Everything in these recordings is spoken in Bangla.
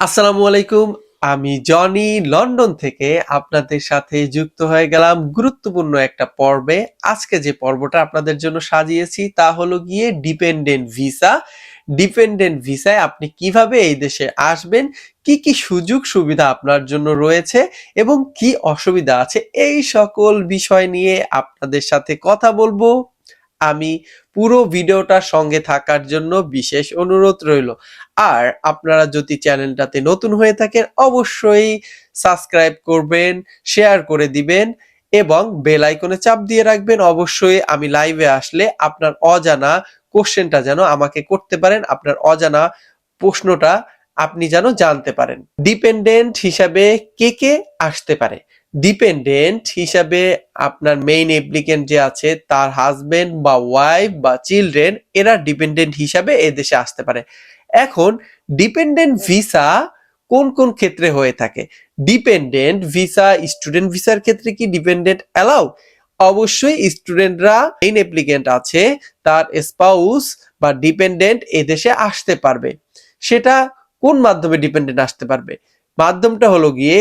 আসসালামু আলাইকুম, আমি জনি লন্ডন থেকে আপনাদের সাথে যুক্ত হয়ে গেলাম গুরুত্বপূর্ণ একটা পর্বে। আজকে যে পর্বটা আপনাদের জন্য সাজিয়েছি তা হলো গিয়ে ডিপেন্ডেন্ট ভিসা। ডিপেন্ডেন্ট ভিসায় আপনি কীভাবে এই দেশে আসবেন, কি কি সুযোগ সুবিধা আপনার জন্য রয়েছে এবং কি অসুবিধা আছে, এই সকল বিষয় নিয়ে আপনাদের সাথে কথা বলব। আমি পুরো ভিডিওটার সঙ্গে থাকার জন্য বিশেষ অনুরোধ রইল। আর আপনারা যদি চ্যানেলটাতে নতুন হয়ে থাকেন, অবশ্যই সাবস্ক্রাইব করবেন, শেয়ার করে দিবেন এবং বেল আইকনে চাপ দিয়ে রাখবেন। অবশ্যই আমি লাইভে আসলে আপনার অজানা কোশ্চেনটা যেন আমাকে করতে পারেন, আপনার অজানা প্রশ্নটা আপনি যেন জানতে পারেন। ডিপেন্ডেন্ট হিসাবে কে কে আসতে পারে? ডিপেন্ডেন্ট হিসাবে আপনার মেইন অ্যাপ্লিকেন্ট যে আছে, তার হাজবেন্ড বা ওয়াইফ বা চিলড্রেন এরা ডিপেন্ডেন্ট হিসাবে এ দেশে আসতে পারে। এখন ডিপেন্ডেন্ট ভিসা কোন কোন ক্ষেত্রে হয়ে থাকে? ডিপেন্ডেন্ট ভিসা স্টুডেন্ট ভিসার ক্ষেত্রে কি ডিপেন্ডেন্ট অ্যালাউ অবশ্যই স্টুডেন্টরা মেইন অ্যাপ্লিকেন্ট আছে, তার স্পাউস বা ডিপেন্ডেন্ট এদেশে আসতে পারবে। সেটা কোন মাধ্যমে ডিপেন্ডেন্ট আসতে পারবে? মাধ্যমটা হলো গিয়ে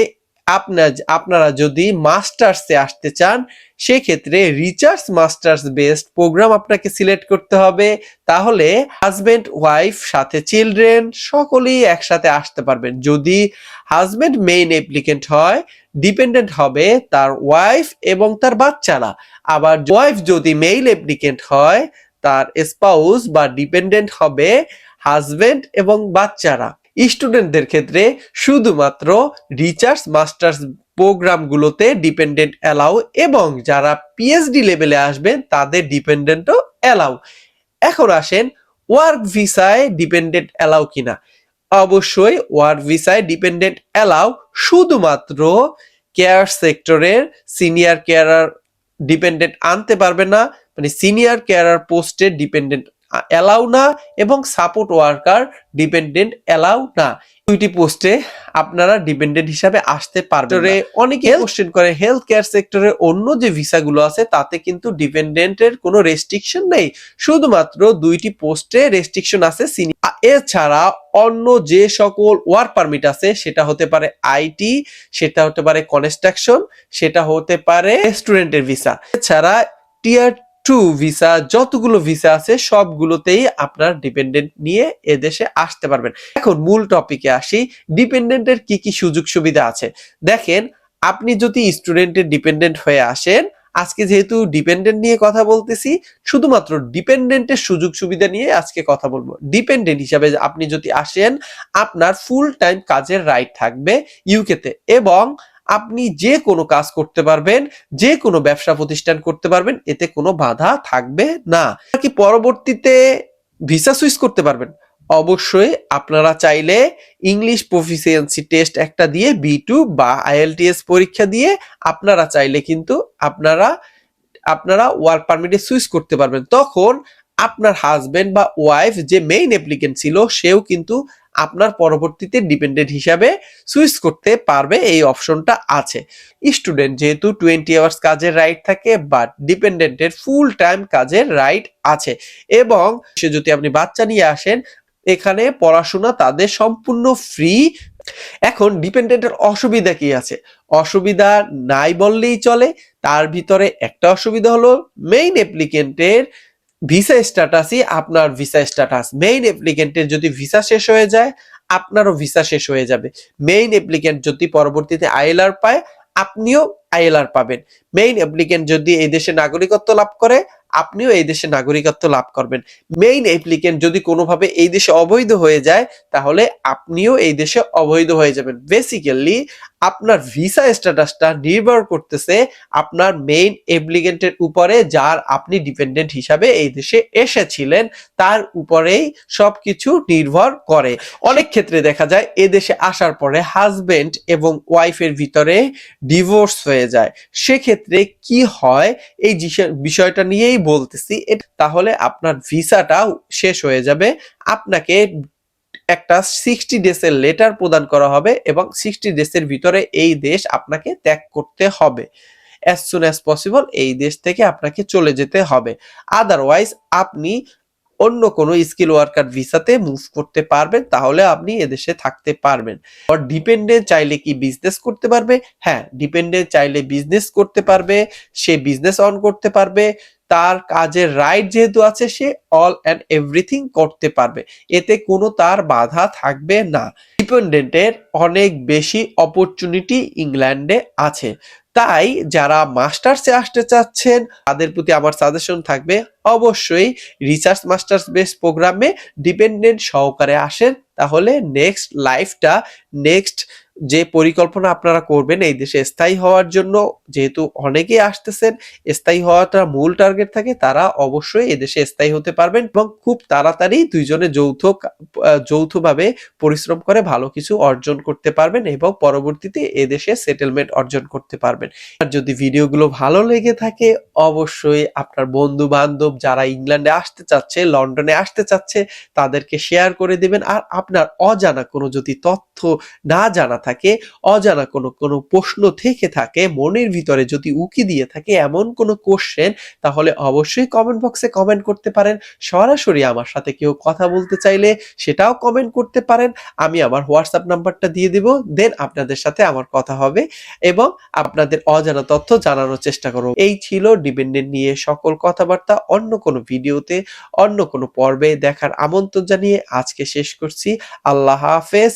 আপনার আপনারা যদি মাস্টার্সে আসতে চান, সেক্ষেত্রে রিচার্জ মাস্টার্স বেসড প্রোগ্রাম আপনাকে সিলেক্ট করতে হবে। তাহলে হাজবেন্ড ওয়াইফ সাথে চিলড্রেন সকলেই একসাথে আসতে পারবেন। যদি হাজবেন্ড মেইন অ্যাপ্লিকেন্ট হয় ডিপেন্ডেন্ট হবে তার ওয়াইফ এবং তার বাচ্চারা। আবার ওয়াইফ যদি মেইল অ্যাপ্লিকেন্ট হয়, তার স্পাউস বা ডিপেন্ডেন্ট হবে হাজবেন্ড এবং বাচ্চারা। স্টুডেন্টদের ক্ষেত্রে শুধুমাত্র রিচার্জ মাস্টার্স প্রোগ্রামগুলোতে ডিপেন্ডেন্ট অ্যালাউ এবং যারা পিএইচডি লেভেলে আসবেন তাদের ডিপেন্ডেন্টও অ্যালাউ এখন আসেন ওয়ার্ক ভিসায় ডিপেন্ডেন্ট অ্যালাউ কিনা? অবশ্যই ওয়ার্ক ভিসায় ডিপেন্ডেন্ট অ্যালাউ শুধুমাত্র কেয়ার সেক্টরের সিনিয়র কেয়ারার ডিপেন্ডেন্ট আনতে পারবে না মানে সিনিয়র কেয়ারার পোস্টে ডিপেন্ডেন্ট অ্যালাউ না এবং সাপোর্ট ওয়ার্কার ডিপেন্ডেন্ট অ্যালাউ না। দুইটি পোস্টে আপনারা ডিপেন্ডেন্ট হিসাবে আসতে পারবেন অনেকে কোশ্চেন করে হেলথ কেয়ার সেক্টরে অন্য যে ভিসাগুলো আছে তাতে কিন্তু ডিপেন্ডেন্টের কোনো রেস্ট্রিকশন নেই। শুধুমাত্র দুইটি পোস্টে রেস্ট্রিকশন আছে এছাড়া অন্য যে সকল ওয়ার্ক পারমিট আছে সেটা হতে পারে আইটি সেটা হতে পারে কনস্ট্রাকশন সেটা হতে পারে রেস্টুরেন্টের ভিসা এছাড়া টিয়ার টু ভিসা যতগুলো ভিসা আছে, সবগুলোতেই আপনার ডিপেন্ডেন্ট নিয়ে এদেশে আসতে পারবেন। এখন মূল টপিকে আসি ডিপেন্ডেন্টের কি কি সুযোগ সুবিধা আছে? দেখেন, আপনি যদি স্টুডেন্টের ডিপেন্ডেন্ট হয়ে আসেন, আজকে যেহেতু ডিপেন্ডেন্ট নিয়ে কথা বলতেছি, শুধুমাত্র ডিপেন্ডেন্টের সুযোগ সুবিধা নিয়ে আজকে কথা বলব। ডিপেন্ডেন্ট হিসাবে আপনি যদি আসেন, আপনার ফুল টাইম কাজের রাইট থাকবে ইউকেতে এবং আপনি যে কোনো কাজ করতে পারবেন, যে কোনো ব্যবসা প্রতিষ্ঠান করতে পারবেন, এতে কোনো বাধা থাকবে না। কি পরবর্তীতে ভিসা সুইচ করতে পারবেন? অবশ্যই আপনারা চাইলে ইংলিশ প্রফিসিয়েন্সি টেস্ট একটা দিয়ে বি টু বা আইএলটিএস পরীক্ষা দিয়ে আপনারা চাইলে কিন্তু আপনারা আপনারা ওয়ার্ক পারমিটে সুইচ করতে পারবেন। তখন আপনার হাজবেন্ড বা ওয়াইফ যে মেইন অ্যাপ্লিকেন্ট ছিল, সেও কিন্তু আপনার পরবর্তীতে ডিপেন্ডেন্ট হিসাবে সুইচ করতে পারবে এই অপশনটা আছে। স্টুডেন্ট যেহেতু টোয়েন্টি আওয়ার্স কাজের রাইট থাকে বাট ডিপেন্ডেন্টের ফুল টাইম কাজের রাইট আছে। এবং সে যদি আপনি বাচ্চা নিয়ে আসেন, এখানে পড়াশোনা তাদের সম্পূর্ণ ফ্রি এখন ডিপেন্ডেন্টের অসুবিধা কি আছে? অসুবিধা নাই বললেই চলে। তার ভিতরে একটা অসুবিধা হলো মেইন অ্যাপ্লিকেন্টের ভিসা স্ট্যাটাসই আপনার ভিসা স্ট্যাটাস মেইন অ্যাপ্লিকেন্টের যদি ভিসা শেষ হয়ে যায়, আপনারও ভিসা শেষ হয়ে যাবে। মেইন অ্যাপ্লিকেন্ট যদি পরবর্তীতে আইএলআর পায়, আপনিও আইএলআর পাবেন। মেইন অ্যাপ্লিকেন্ট যদি এই দেশে নাগরিকত্ব লাভ করে আপনিও এই দেশে নাগরিকত্ব লাভ করবেন। মেইন অ্যাপ্লিকেন্ট যদি কোনোভাবে এই দেশে অবৈধ হয়ে যায়, তাহলে আপনিও এই দেশে অবৈধ হয়ে যাবেন। বেসিক্যালি আপনার ভিসা স্ট্যাটাসটা নির্ভর করতেছে আপনার মেইন অ্যাপ্লিকেন্টের উপরে যার আপনি ডিপেন্ডেন্ট হিসাবে এই দেশে এসেছিলেন, তার উপরেই সবকিছু নির্ভর করে। অনেক ক্ষেত্রে দেখা যায়, এ দেশে আসার পরে হাজবেন্ড এবং ওয়াইফের ভিতরে ডিভোর্স হয়ে যায়। সেক্ষেত্রে কি হয়? এই বিষয়টা নিয়েই বলতেছি তাহলে আপনার ভিসাটা শেষ হয়ে যাবে। আপনাকে একটা সিক্সটি ডেসের লেটার প্রদান করা হবে এবং সিক্সটি ডেসের ভিতরে এই দেশ আপনাকে ত্যাগ করতে হবে। অ্যাজ সুন অ্যাজ পসিবল এই দেশ থেকে আপনাকে চলে যেতে হবে। আদারওয়াইজ আপনি অন্য কোনো স্কিল ওয়ার্কার ভিসাতে মুভ করতে পারবেন, তাহলে আপনি এদেশে থাকতে পারবেন। আর ডিপেন্ডেন্ট চাইলে কি বিজনেস করতে পারবে? হ্যাঁ ডিপেন্ডেন্ট চাইলে বিজনেস করতে পারবে, সে বিজনেস অন করতে পারবে। তার কাজের রাইট যেহেতু আছে, সে অল অ্যান্ড এভরিথিং করতে পারবে। এতে কোনো তার বাধা থাকবে না। ডিপেন্ডেন্টের অনেক বেশি অপরচুনিটি ইংল্যান্ডে আছে। তাই যারা মাস্টার্সে আসতে চাচ্ছেন, তাদের প্রতি আমার সাজেশন থাকবে, অবশ্যই রিসার্চ মাস্টার্স বেস প্রোগ্রামে ডিপেন্ডেন্ট সহকারে আসেন। তাহলে নেক্সট লাইফটা নেক্সট যে পরিকল্পনা আপনারা করবেন এই দেশে স্থায়ী হওয়ার জন্য, যেহেতু অনেকেই আসতেছেন, স্থায়ী হওয়াটা মূল টার্গেট থাকে, তারা অবশ্যই এদেশে স্থায়ী হতে পারবেন এবং খুব তাড়াতাড়ি দুইজনে যৌথ যৌথভাবে পরিশ্রম করে ভালো কিছু অর্জন করতে পারবেন এবং পরবর্তীতে এদেশে সেটেলমেন্ট অর্জন করতে পারবেন। আর যদি ভিডিওগুলো ভালো লেগে থাকে অবশ্যই আপনার বন্ধু বান্ধব যারা ইংল্যান্ডে আসতে চাচ্ছে, লন্ডনে আসতে চাচ্ছে, তাদেরকে শেয়ার করে দেবেন। আর আপনার অজানা কোনো যদি তথ্য না জানা থাকে, অজানা কোনো কোনো প্রশ্ন থেকে থাকে, মনের ভিতরে যদি উকি দিয়ে থাকে এমন কোনো কোশ্চেন তাহলে অবশ্যই কমেন্ট বক্সে কমেন্ট করতে পারেন। সরাসরি আমার সাথে কেউ কথা বলতে চাইলে সেটাও কমেন্ট করতে পারেন। আমি আমার হোয়াটসঅ্যাপ নাম্বারটা দিয়ে দিব দেন আপনাদের সাথে আমার কথা হবে এবং আপনাদের অজানা তথ্য জানানোর চেষ্টা করব। এই ছিল ডিপেন্ডেন্ট নিয়ে সকল কথাবার্তা অন্য কোনো ভিডিওতে, অন্য কোনো পর্বে দেখার আমন্ত্রণ জানিয়ে আজকে শেষ করছি। আল্লাহ হাফেজ।